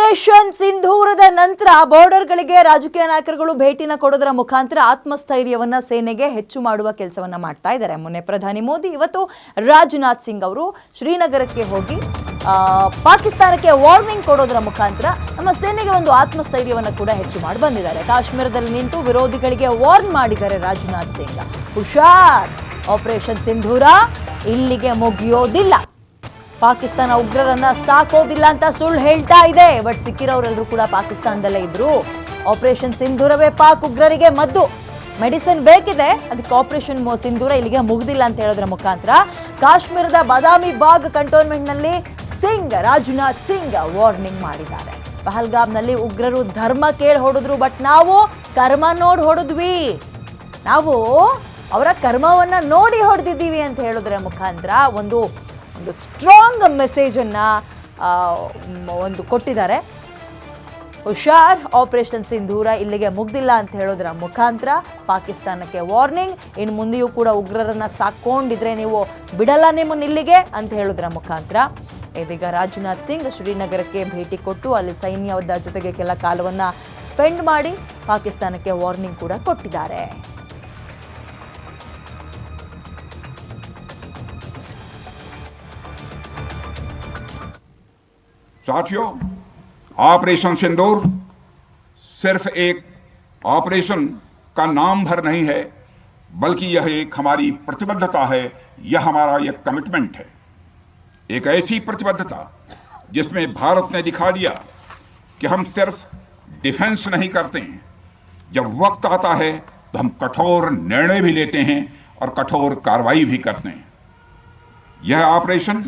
Operation ಸಿಂಧೂರದ ನಂತರ ಬಾರ್ಡರ್ಗಳಿಗೆ ರಾಜಕೀಯ ನಾಯಕರುಗಳು ಭೇಟಿನ ಕೊಡೋದರ ಮುಖಾಂತರ ಆತ್ಮಸ್ಥೈರ್ಯವನ್ನ ಸೇನೆಗೆ ಹೆಚ್ಚು ಮಾಡುವ ಕೆಲಸವನ್ನ ಮಾಡ್ತಾ ಇದ್ದಾರೆ. ಮೊನ್ನೆ ಪ್ರಧಾನಿ ಮೋದಿ, ಇವತ್ತು ರಾಜನಾಥ್ ಸಿಂಗ್ ಅವರು ಶ್ರೀನಗರಕ್ಕೆ ಹೋಗಿ ಪಾಕಿಸ್ತಾನಕ್ಕೆ ವಾರ್ನಿಂಗ್ ಕೊಡೋದರ ಮುಖಾಂತರ ನಮ್ಮ ಸೇನೆಗೆ ಒಂದು ಆತ್ಮಸ್ಥೈರ್ಯವನ್ನು ಕೂಡ ಹೆಚ್ಚು ಮಾಡಿ ಬಂದಿದ್ದಾರೆ. ಕಾಶ್ಮೀರದಲ್ಲಿ ನಿಂತು ವಿರೋಧಿಗಳಿಗೆ ವಾರ್ನ್ ಮಾಡಿದ್ದಾರೆ ರಾಜನಾಥ್ ಸಿಂಗ್. ಹುಷಾರ್! ಆಪರೇಷನ್ ಸಿಂಧೂರ ಇಲ್ಲಿಗೆ ಮುಗಿಯೋದಿಲ್ಲ. ಪಾಕಿಸ್ತಾನ ಉಗ್ರರನ್ನ ಸಾಕೋದಿಲ್ಲ ಅಂತ ಸುಳ್ಳು ಹೇಳ್ತಾ ಇದೆ. ಬಟ್ ಸಿಕ್ಕಿರೋರೆಲ್ಲರೂ ಕೂಡ ಪಾಕಿಸ್ತಾನದಲ್ಲೇ ಇದ್ರು. ಆಪರೇಷನ್ ಸಿಂಧೂರವೇ ಪಾಕ್ ಉಗ್ರರಿಗೆ ಮದ್ದು. ಮೆಡಿಸಿನ್ ಬೇಕಿದೆ. ಅದಕ್ಕೆ ಆಪರೇಷನ್ ಸಿಂಧೂರ ಇಲ್ಲಿಗೆ ಮುಗ್ದಿಲ್ಲ ಅಂತ ಹೇಳೋದ್ರ ಮುಖಾಂತರ ಕಾಶ್ಮೀರದ ಬಾದಾಮಿ ಬಾಗ್ ಕಂಟೋನ್ಮೆಂಟ್ನಲ್ಲಿ ಸಿಂಗ್, ರಾಜನಾಥ್ ಸಿಂಗ್ ವಾರ್ನಿಂಗ್ ಮಾಡಿದ್ದಾರೆ. ಪಹಲ್ಗಾಮ್ನಲ್ಲಿ ಉಗ್ರರು ಧರ್ಮ ಕೇಳಿ ಹೊಡೆದ್ರು, ಬಟ್ ನಾವು ಕರ್ಮ ನೋಡಿ ಹೊಡೆದ್ವಿ. ನಾವು ಅವರ ಕರ್ಮವನ್ನ ನೋಡಿ ಹೊಡೆದಿದ್ದೀವಿ ಅಂತ ಹೇಳಿದ್ರೆ ಮುಖಾಂತರ ಒಂದು ಒಂದು ಸ್ಟ್ರಾಂಗ್ ಮೆಸೇಜನ್ನು ಒಂದು ಕೊಟ್ಟಿದ್ದಾರೆ. ಹುಷಾರ್ ಆಪರೇಷನ್ ಸಿಂಧೂರ ಇಲ್ಲಿಗೆ ಮುಗ್ದಿಲ್ಲ ಅಂತ ಹೇಳೋದರ ಮುಖಾಂತರ ಪಾಕಿಸ್ತಾನಕ್ಕೆ ವಾರ್ನಿಂಗ್ ಇನ್ನು ಮುಂದೆಯೂ ಕೂಡ ಉಗ್ರರನ್ನು ಸಾಕೊಂಡಿದ್ರೆ ನೀವು ಬಿಡಲ್ಲ ನಿಮ್ಮನ್ನು ಇಲ್ಲಿಗೆ ಅಂತ ಹೇಳೋದರ ಮುಖಾಂತರ. ಇದೀಗ ರಾಜನಾಥ್ ಸಿಂಗ್ ಶ್ರೀನಗರಕ್ಕೆ ಭೇಟಿ ಕೊಟ್ಟು ಅಲ್ಲಿ ಸೈನ್ಯದ ಜೊತೆಗೆ ಕೆಲ ಕಾಲವನ್ನು ಸ್ಪೆಂಡ್ ಮಾಡಿ ಪಾಕಿಸ್ತಾನಕ್ಕೆ ವಾರ್ನಿಂಗ್ ಕೂಡ ಕೊಟ್ಟಿದ್ದಾರೆ. साथियों, ऑपरेशन सिंदूर सिर्फ़ एक ऑपरेशन का नाम भर नहीं है, बल्कि यह एक हमारी प्रतिबद्धता है, यह हमारा एक कमिटमेंट है। एक ऐसी प्रतिबद्धता जिसमें भारत ने दिखा दिया कि हम सिर्फ़ डिफेंस नहीं करते हैं। जब वक्त आता है तो हम कठोर निर्णय भी लेते हैं और कठोर कार्रवाई भी करते हैं। यह ऑपरेशन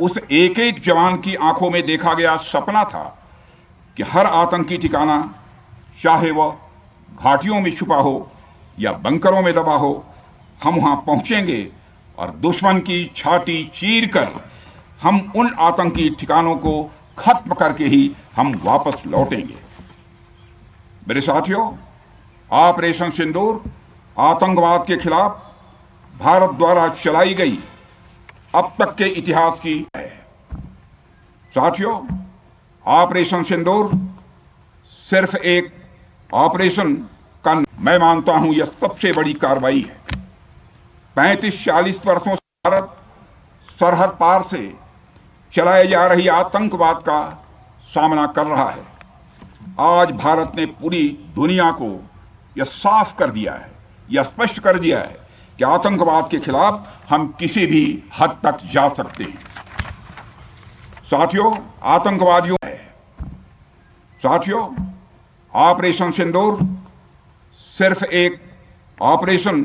उस एक एक जवान की आँखों में देखा गया सपना था कि हर आतंकी ठिकाना, चाहे वह घाटियों में छुपा हो या बंकरों में दबा हो, हम वहाँ पहुँचेंगे और दुश्मन की छाती चीर कर हम उन आतंकी ठिकानों को खत्म करके ही हम वापस लौटेंगे। मेरे साथियों ऑपरेशन सिंदूर, आतंकवाद के खिलाफ भारत द्वारा चलाई गई अब तक के इतिहास की है। साथियों, ऑपरेशन सिंदूर सिर्फ़ एक ऑपरेशन का मैं मानता हूँ यह सबसे बड़ी कार्रवाई है। पैंतीस चालीस वर्षों से भारत सरहद पार से चलाए जा रही आतंकवाद का सामना कर रहा है। आज भारत ने पूरी दुनिया को यह साफ़ कर दिया है, यह स्पष्ट कर दिया है कि आतंकवाद के खिलाफ हम किसी भी हद तक जा सकते हैं। साथियों, आतंकवादियों है। साथियों, ऑपरेशन सिंदूर सिर्फ़ एक ऑपरेशन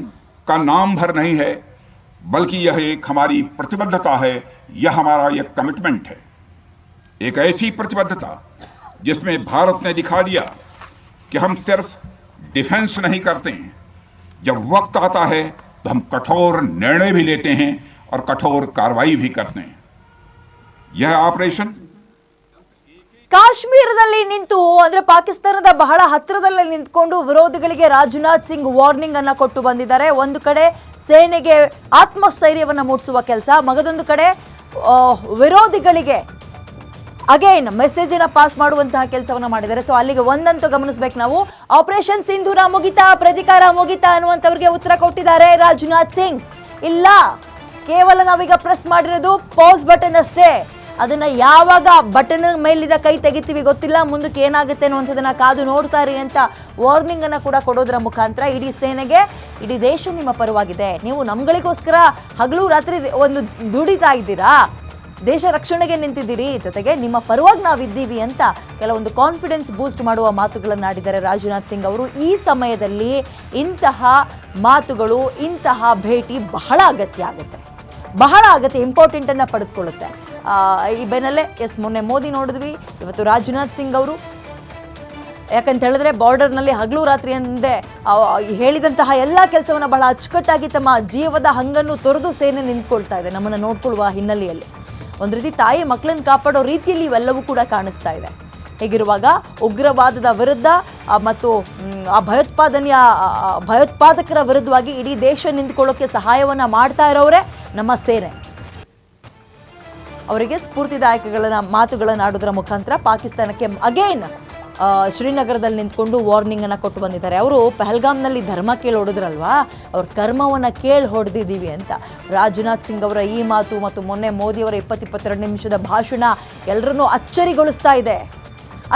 का नाम भर नहीं है, बल्कि यह एक हमारी प्रतिबद्धता है, यह हमारा एक कमिटमेंट है। एक ऐसी प्रतिबद्धता जिसमें भारत ने दिखा दिया कि हम सिर्फ़ डिफेंस नहीं करते हैं। जब वक्त आता है तो हम कठोर निर्णय भी लेते हैं और कठोर कार्रवाई भी करते हैं यह ऑपरेशन ಕಾಶ್ಮೀರದಲ್ಲಿ ನಿಂತು ಅಂದ್ರೆ ಪಾಕಿಸ್ತಾನದ ಬಹಳ ಹತ್ತಿರದಲ್ಲಿ ನಿಂತ್ಕೊಂಡು ವಿರೋಧಿಗಳಿಗೆ ರಾಜನಾಥ್ ಸಿಂಗ್ ವಾರ್ನಿಂಗ್ ಅನ್ನ ಕೊಟ್ಟು ಬಂದಿದ್ದಾರೆ ಒಂದು ಕಡೆ ಸೇನೆಗೆ ಆತ್ಮಸ್ಥೈರ್ಯವನ್ನ ಮೂಡಿಸುವ ಕೆಲಸ ಮಗದೊಂದು ಕಡೆ ಆ, ವಿರೋಧಿಗಳಿಗೆ ಅಗೈನ್ ಮೆಸೇಜ್ ಅನ್ನ ಪಾಸ್ ಮಾಡುವಂತಹ ಕೆಲಸವನ್ನ ಮಾಡಿದ್ದಾರೆ. ಸೊ ಅಲ್ಲಿಗೆ ಒಂದಂತೂ ಗಮನಿಸ್ಬೇಕು ನಾವು. ಆಪರೇಷನ್ ಸಿಂಧೂರ ಮುಗಿತಾ, ಪ್ರತಿಕಾರ ಮುಗಿತಾ ಅನ್ನುವಂಥವ್ರಿಗೆ ಉತ್ತರ ಕೊಟ್ಟಿದ್ದಾರೆ ರಾಜನಾಥ್ ಸಿಂಗ್. ಇಲ್ಲ, ಕೇವಲ ನಾವೀಗ ಪ್ರೆಸ್ ಮಾಡಿರೋದು ಪಾಸ್ ಬಟನ್ ಅಷ್ಟೇ. ಅದನ್ನ ಯಾವಾಗ ಬಟನ್ ಮೇಲಿದ ಕೈ ತೆಗಿತೀವಿ ಗೊತ್ತಿಲ್ಲ. ಮುಂದಕ್ಕೆ ಏನಾಗುತ್ತೆ ಅನ್ನುವಂಥದ್ದನ್ನ ಕಾದು ನೋಡ್ತಾರೆ ಅಂತ ವಾರ್ನಿಂಗ್ ಅನ್ನ ಕೂಡ ಕೊಡೋದ್ರ ಮುಖಾಂತರ ಇಡೀ ಸೇನೆಗೆ, ಇಡೀ ದೇಶ ನಿಮ್ಮ ಪರವಾಗಿದೆ. ನೀವು ನಮ್ಗಳಿಗೋಸ್ಕರ ಹಗಲು ರಾತ್ರಿ ಒಂದು ದುಡಿತಾ ಇದ್ದೀರಾ? ದೇಶ ರಕ್ಷಣೆಗೆ ನಿಂತಿದ್ದೀರಿ, ಜೊತೆಗೆ ನಿಮ್ಮ ಪರವಾಗಿ ನಾವಿದ್ದೀವಿ ಅಂತ ಕೆಲವೊಂದು ಕಾನ್ಫಿಡೆನ್ಸ್ ಬೂಸ್ಟ್ ಮಾಡುವ ಮಾತುಗಳನ್ನಾಡಿದ್ದಾರೆ ರಾಜನಾಥ್ ಸಿಂಗ್ ಅವರು. ಈ ಸಮಯದಲ್ಲಿ ಇಂತಹ ಮಾತುಗಳು, ಇಂತಹ ಭೇಟಿ ಬಹಳ ಅಗತ್ಯ ಆಗುತ್ತೆ. ಬಹಳ ಅಗತ್ಯ ಇಂಪಾರ್ಟೆಂಟನ್ನು ಪಡೆದುಕೊಳ್ಳುತ್ತೆ. ಈ ಬೆನ್ನಲ್ಲೇ, ಎಸ್, ಮೊನ್ನೆ ಮೋದಿ ನೋಡಿದ್ವಿ, ಇವತ್ತು ರಾಜನಾಥ್ ಸಿಂಗ್ ಅವರು. ಯಾಕಂತ ಹೇಳಿದ್ರೆ ಬಾರ್ಡರ್ನಲ್ಲಿ ಹಗಲು ರಾತ್ರಿ ಎಂದೇ ಹೇಳಿದಂತಹ ಎಲ್ಲ ಕೆಲಸವನ್ನು ಬಹಳ ಅಚ್ಚುಕಟ್ಟಾಗಿ ತಮ್ಮ ಜೀವದ ಹಂಗನ್ನು ತೊರೆದು ಸೇನೆ ನಿಂತ್ಕೊಳ್ತಾ ಇದೆ ನಮ್ಮನ್ನು ನೋಡ್ಕೊಳ್ಳುವ ಹಿನ್ನೆಲೆಯಲ್ಲಿ. ಒಂದು ರೀತಿ ತಾಯಿ ಮಕ್ಕಳನ್ನು ಕಾಪಾಡೋ ರೀತಿಯಲ್ಲಿ ಇವೆಲ್ಲವೂ ಕೂಡ ಕಾಣಿಸ್ತಾ ಇದೆ. ಹೀಗಿರುವಾಗ ಉಗ್ರವಾದದ ವಿರುದ್ಧ ಮತ್ತು ಆ ಭಯೋತ್ಪಾದನೆಯ ಭಯೋತ್ಪಾದಕರ ವಿರುದ್ಧವಾಗಿ ಇಡೀ ದೇಶ ನಿಂತ್ಕೊಳ್ಳೋಕ್ಕೆ ಸಹಾಯವನ್ನು ಮಾಡ್ತಾ ಇರೋರೇ ನಮ್ಮ ಸೇನೆ. ಅವರಿಗೆ ಸ್ಫೂರ್ತಿದಾಯಕಗಳನ್ನು, ಮಾತುಗಳನ್ನು ಆಡೋದ್ರ ಮುಖಾಂತರ ಪಾಕಿಸ್ತಾನಕ್ಕೆ ಅಗೇನ್ ಶ್ರೀನಗರದಲ್ಲಿ ನಿಂತ್ಕೊಂಡು ವಾರ್ನಿಂಗ್ ಅನ್ನ ಕೊಟ್ಟು ಬಂದಿದ್ದಾರೆ. ಅವರು ಪಹಲ್ಗಾಮ್ನಲ್ಲಿ ಧರ್ಮ ಕೇಳಿ ಹೊಡೆದ್ರಲ್ವಾ ಅವ್ರ ಕರ್ಮವನ್ನ ಕೇಳಿ ಹೊಡೆದಿದ್ದೀವಿ ಅಂತ. ರಾಜನಾಥ್ ಸಿಂಗ್ ಅವರ ಈ ಮಾತು ಮತ್ತು ಮೊನ್ನೆ ಮೋದಿಯವರ ಇಪ್ಪತ್ತಿಪ್ಪತ್ತೆರಡು ನಿಮಿಷದ ಭಾಷಣ ಎಲ್ಲರನ್ನೂ ಅಚ್ಚರಿಗೊಳಿಸ್ತಾ ಇದೆ.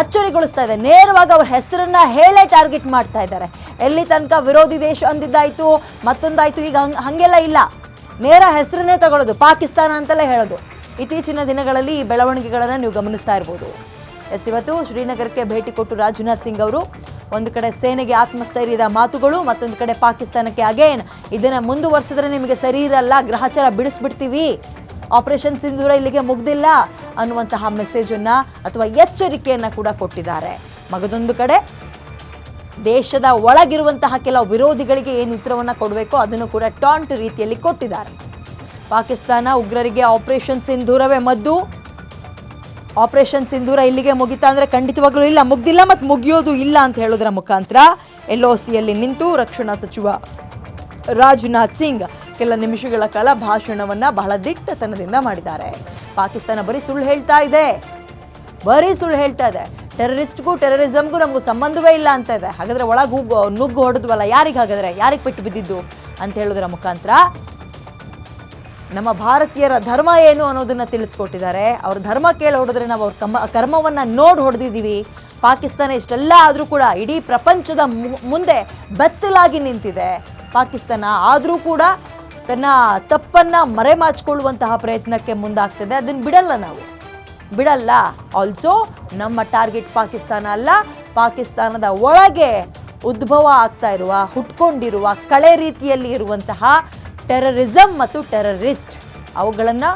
ಅಚ್ಚರಿಗೊಳಿಸ್ತಾ ಇದೆ. ನೇರವಾಗಿ ಅವ್ರ ಹೆಸರನ್ನ ಹೇಳೇ ಟಾರ್ಗೆಟ್ ಮಾಡ್ತಾ ಇದ್ದಾರೆ. ಎಲ್ಲಿ ತನಕ ವಿರೋಧಿ ದೇಶ ಅಂದಿದ್ದಾಯ್ತು, ಮತ್ತೊಂದಾಯ್ತು, ಈಗ ಹಂಗೆ, ಹಂಗೆಲ್ಲ ಇಲ್ಲ. ನೇರ ಹೆಸರನ್ನೇ ತಗೊಳ್ಳೋದು, ಪಾಕಿಸ್ತಾನ ಅಂತಲೇ ಹೇಳೋದು. ಇತ್ತೀಚಿನ ದಿನಗಳಲ್ಲಿ ಈ ಬೆಳವಣಿಗೆಗಳನ್ನು ನೀವು ಗಮನಿಸ್ತಾ ಇರ್ಬೋದು. ಎಸ್, ಇವತ್ತು ಶ್ರೀನಗರಕ್ಕೆ ಭೇಟಿ ಕೊಟ್ಟು ರಾಜನಾಥ್ ಸಿಂಗ್ ಅವರು ಒಂದು ಕಡೆ ಸೇನೆಗೆ ಆತ್ಮಸ್ಥೈರ್ಯದ ಮಾತುಗಳು, ಮತ್ತೊಂದು ಕಡೆ ಪಾಕಿಸ್ತಾನಕ್ಕೆ ಅಗೇನ್ ಇದನ್ನು ಮುಂದುವರೆಸಿದ್ರೆ ನಿಮಗೆ ಸರಿ ಇರಲ್ಲ, ಗ್ರಹಚಾರ ಬಿಡಿಸ್ಬಿಡ್ತೀವಿ. ಆಪರೇಷನ್ ಸಿಂಧೂರ ಇಲ್ಲಿಗೆ ಮುಗ್ದಿಲ್ಲ ಅನ್ನುವಂತಹ ಮೆಸೇಜನ್ನು ಅಥವಾ ಎಚ್ಚರಿಕೆಯನ್ನು ಕೂಡ ಕೊಟ್ಟಿದ್ದಾರೆ. ಮಗದೊಂದು ಕಡೆ ದೇಶದ ಒಳಗಿರುವಂತಹ ಕೆಲವು ವಿರೋಧಿಗಳಿಗೆ ಏನು ಉತ್ತರವನ್ನು ಕೊಡಬೇಕೋ ಅದನ್ನು ಕೂಡ ಟಾಂಟ್ ರೀತಿಯಲ್ಲಿ ಕೊಟ್ಟಿದ್ದಾರೆ. ಪಾಕಿಸ್ತಾನ ಉಗ್ರರಿಗೆ ಆಪರೇಷನ್ ಸಿಂಧೂರವೇ ಮದ್ದು. ಆಪರೇಷನ್ ಸಿಂಧೂರ ಇಲ್ಲಿಗೆ ಮುಗಿತಾ ಅಂದರೆ ಖಂಡಿತವಾಗ್ಲೂ ಇಲ್ಲ, ಮುಗ್ದಿಲ್ಲ ಮತ್ತು ಮುಗಿಯೋದು ಇಲ್ಲ ಅಂತ ಹೇಳೋದರ ಮುಖಾಂತರ ಎಲ್ ಒ ಸಿಯಲ್ಲಿ ನಿಂತು ರಕ್ಷಣಾ ಸಚಿವ ರಾಜನಾಥ್ ಸಿಂಗ್ ಕೆಲ ನಿಮಿಷಗಳ ಕಾಲ ಭಾಷಣವನ್ನು ಬಹಳ ದಿಟ್ಟತನದಿಂದ ಮಾಡಿದ್ದಾರೆ. ಪಾಕಿಸ್ತಾನ ಬರೀ ಸುಳ್ಳು ಹೇಳ್ತಾ ಇದೆ. ಬರೀ ಸುಳ್ಳು ಹೇಳ್ತಾ ಇದೆ. ಟೆರರಿಸ್ಟ್ಗೂ ಟೆರರಿಸಮ್ಗೂ ನಮಗೂ ಸಂಬಂಧವೇ ಇಲ್ಲ ಅಂತ ಇದೆ. ಹಾಗಾದ್ರೆ ಒಳಗೆ ಹೋಗು ನುಗ್ಗು ಹೊಡೆದ್ವಲ್ಲ, ಯಾರಿಗೆ ಹಾಗಾದ್ರೆ? ಯಾರಿಗೆ ಪೆಟ್ಟು ಬಿದ್ದಿದ್ದು? ಅಂತ ಹೇಳೋದರ ಮುಖಾಂತರ ನಮ್ಮ ಭಾರತೀಯರ ಧರ್ಮ ಏನು ಅನ್ನೋದನ್ನ ತಿಳಿಸ್ಕೊಟ್ಟಿದ್ದಾರೆ. ಅವ್ರ ಧರ್ಮ ಕೇಳಿ ಹೊಡೆದ್ರೆ ನಾವು ಅವ್ರ ಕಮ, ಕರ್ಮವನ್ನು ನೋಡಿ ಹೊಡೆದಿದ್ದೀವಿ. ಪಾಕಿಸ್ತಾನ ಇಷ್ಟೆಲ್ಲ ಆದರೂ ಕೂಡ ಇಡೀ ಪ್ರಪಂಚದ ಮುಂದೆ ಬೆತ್ತಲಾಗಿ ನಿಂತಿದೆ. ಪಾಕಿಸ್ತಾನ ಆದರೂ ಕೂಡ ತನ್ನ ತಪ್ಪನ್ನು ಮರೆಮಾಚಿಕೊಳ್ಳುವಂತಹ ಪ್ರಯತ್ನಕ್ಕೆ ಮುಂದಾಗ್ತದೆ. ಅದನ್ನು ಬಿಡಲ್ಲ ನಾವು. ಬಿಡಲ್ಲ. ಆಲ್ಸೋ ನಮ್ಮ ಟಾರ್ಗೆಟ್ ಪಾಕಿಸ್ತಾನ ಅಲ್ಲ. ಪಾಕಿಸ್ತಾನದ ಒಳಗೆ ಉದ್ಭವ ಆಗ್ತಾ ಇರುವ, ಹುಟ್ಕೊಂಡಿರುವ, ಕಳೆ ರೀತಿಯಲ್ಲಿ ಇರುವಂತಹ ಟೆರರಿಸಮ್ ಮತ್ತು ಟೆರರಿಸ್ಟ್. ಅವುಗಳನ್ನು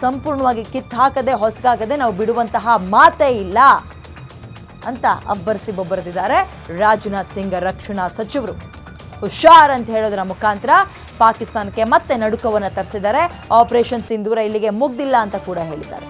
ಸಂಪೂರ್ಣವಾಗಿ ಕಿತ್ತು ಹಾಕದೆ ಹೊಸಗಾಗದೆ ನಾವು ಬಿಡುವಂತಹ ಮಾತೇ ಇಲ್ಲ ಅಂತ ಅಬ್ಬರಿಸಿ ಬರೆದಿದ್ದಾರೆ ರಾಜನಾಥ್ ಸಿಂಗ್ ರಕ್ಷಣಾ ಸಚಿವರು. ಹುಷಾರ್ ಅಂತ ಹೇಳೋದರ ಮುಖಾಂತರ ಪಾಕಿಸ್ತಾನಕ್ಕೆ ಮತ್ತೆ ನಡುಕವನ್ನು ತರಿಸಿದ್ದಾರೆ. ಆಪರೇಷನ್ ಸಿಂಧೂರ ಇಲ್ಲಿಗೆ ಮುಗ್ದಿಲ್ಲ ಅಂತ ಕೂಡ ಹೇಳಿದ್ದಾರೆ.